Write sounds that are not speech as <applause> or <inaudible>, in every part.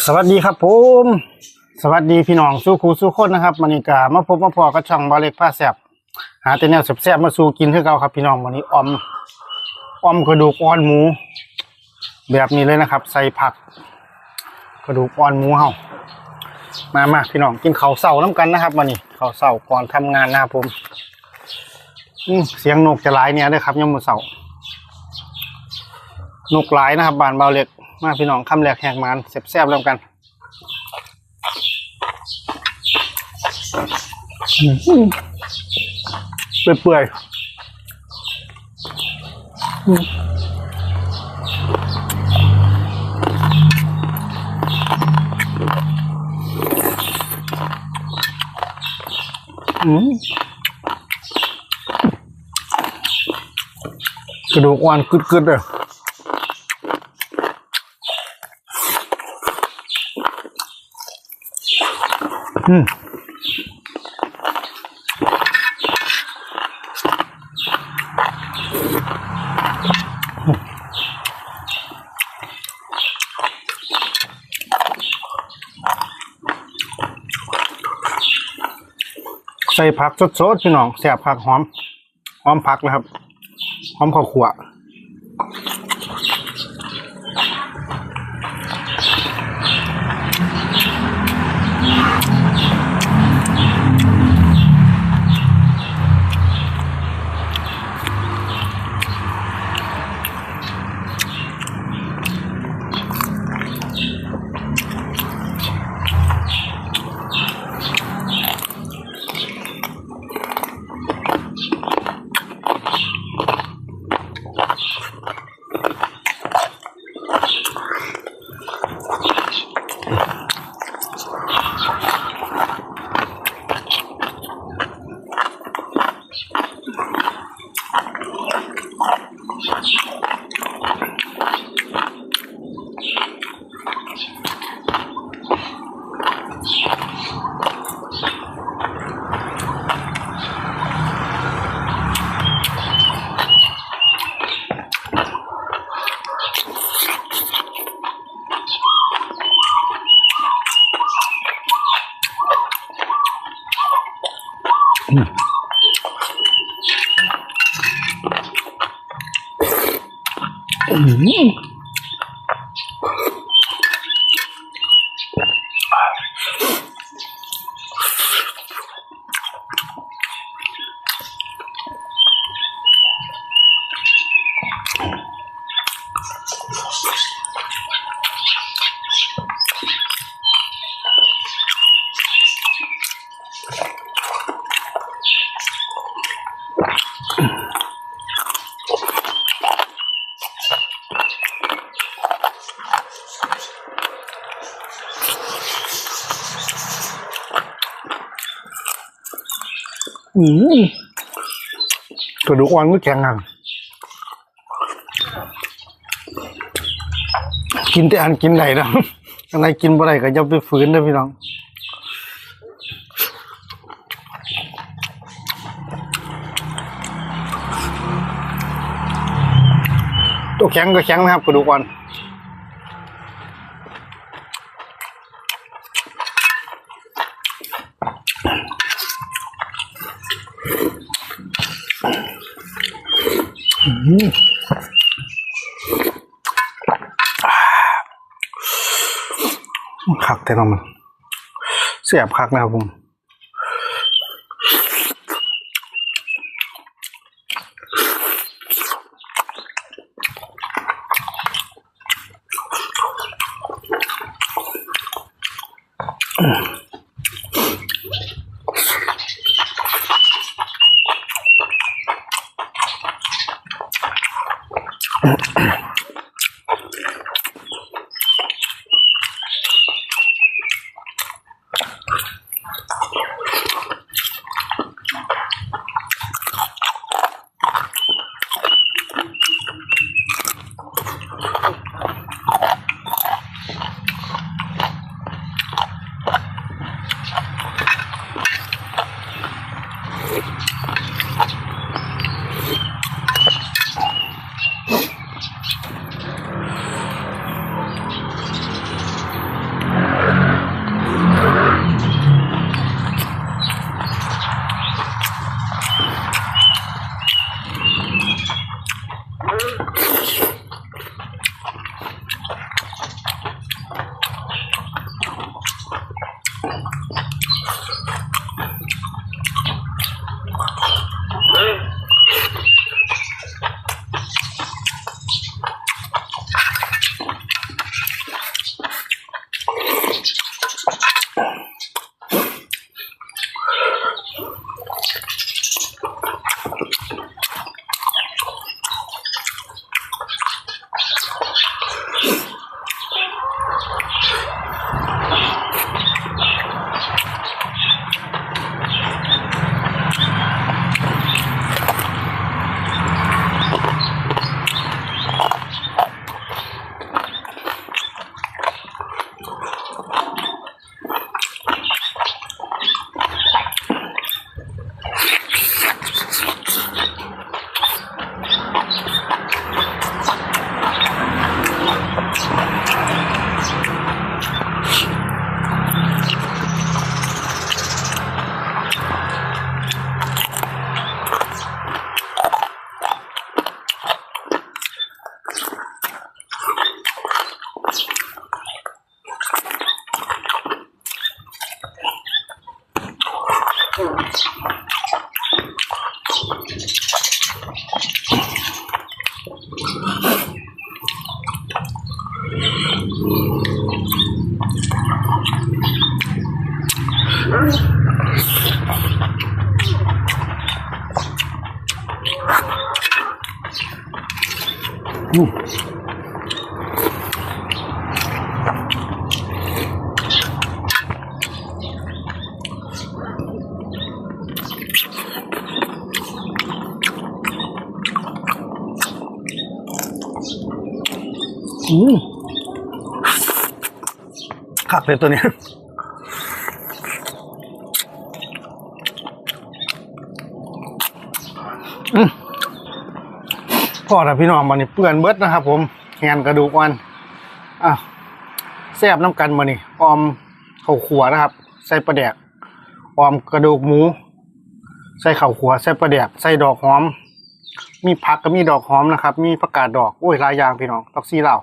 สวัสดีครับผม สวัสดีพี่น้องสู้ครูสู้คนนะครับมันนี้กามาพบมาพอกับช่องบาเล็กผ้าแสบหาแต่แนวแสบมาสู่กินให้เราครับพี่น้องวันนี้อมอมกระดูกอ่อนหมู แบบนี้เลยนะครับ ใส่ผัก กระดูกอ่อนหมูเฮามามาพี่น้องกินข้าวเสาน้ำกันนะครับวันนี้ข้าวเสาก่อนทำงานนะครับผมเสียงนกจะหลายเนี่ยด้วยครับยามมือเสาร์นกหลายนะครับบานเบาเล็ก มาพี่น้องคำแรกแหกมันแซ่บๆเริ่มกันเปื่อยๆอืมอืมกระดูกอ่อนกึดๆเลย อืมใส่ผักสดๆพี่น้องแซ่บผักหอม หอมผักนะครับ หอมข้าวขัว นี่ อืมกระดูกอ่อนก็แข็งอะกินแต่อันกินไหนนะอะไรกินบ่ได้ก็อย่าไปฝืนนะพี่น้องตัวแข็งก็แข็งนะครับกระดูกอ่อน คักแต่เรามันเสียบคักนะครับผม Uh-uh. <coughs> Ooh. อืมขักเลยตัวเนี้ยอืมพอแล้วพี่น้องมันนี่เปื่อนเบิดนะครับผมงานกระดูกวันอะแซ่บน้ำกันมานี่ออมข้าวขัวนะครับ ใส่ปลาแดกออมกระดูกหมู ใส่ข้าวขัวใส่ปลาแดกใส่ดอกหอม มีผักก็มีดอกหอมนะครับ มีผักกาดดอกโอ้ยหลายอย่างพี่น้องดอกซีเหล่า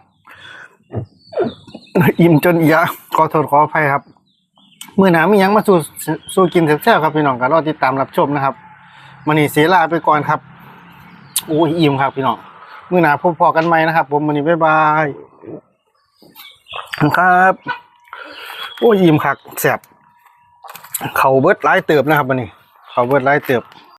อิ่มจนอียะขอโทษขออภัยครับเมื่อหนามียังมาสู่สู่กินแซ่บๆครับพี่น้องก็รอติดตามรับชมนะครับมันนี่เสียลาไปก่อนครับโอ้ยอิ่มครับพี่น้องเมื่อหนาพบพอกันใหมนะครับ ผมมันนี่บ๊ายบายครับโอ้ยอิ่มคักแซ่บเขาเบิดหลายเติบนะครับมันนี่เขาเบิดหลายเติบ